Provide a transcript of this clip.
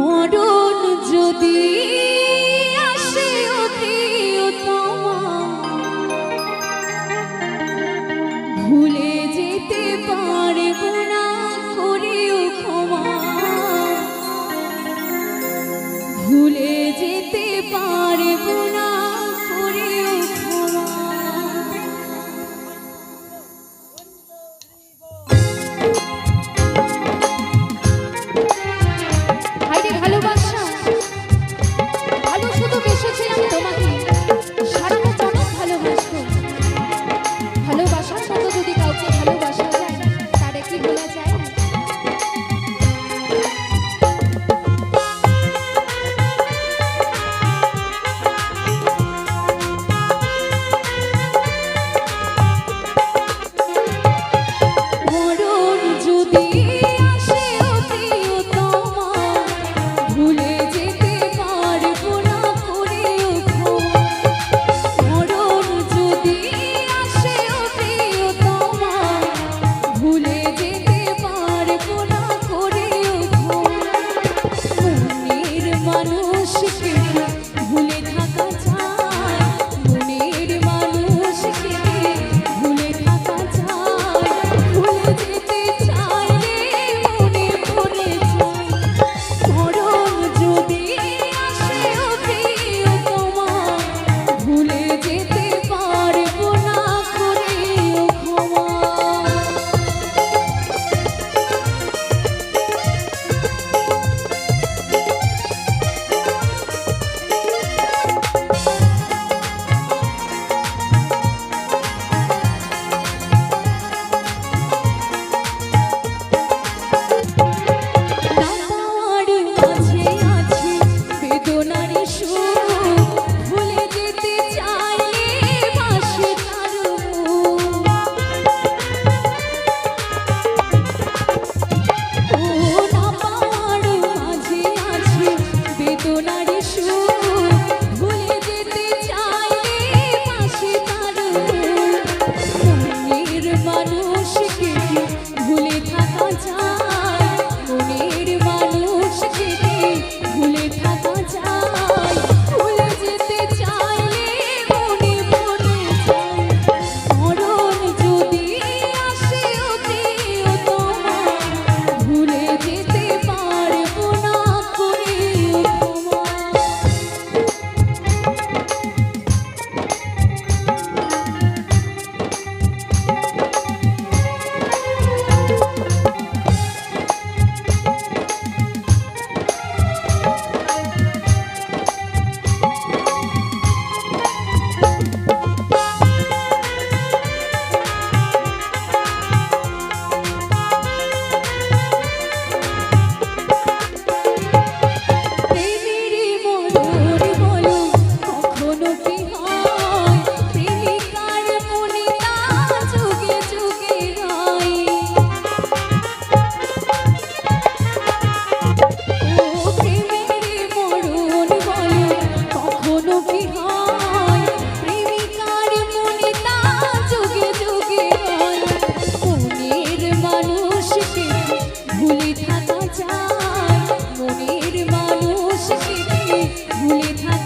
মরণ যদি আসে ভুলে যেতে পারব না করেও ক্ষমা। ভুলে যেতে পারব না ভুলে যে ভুলে থাক।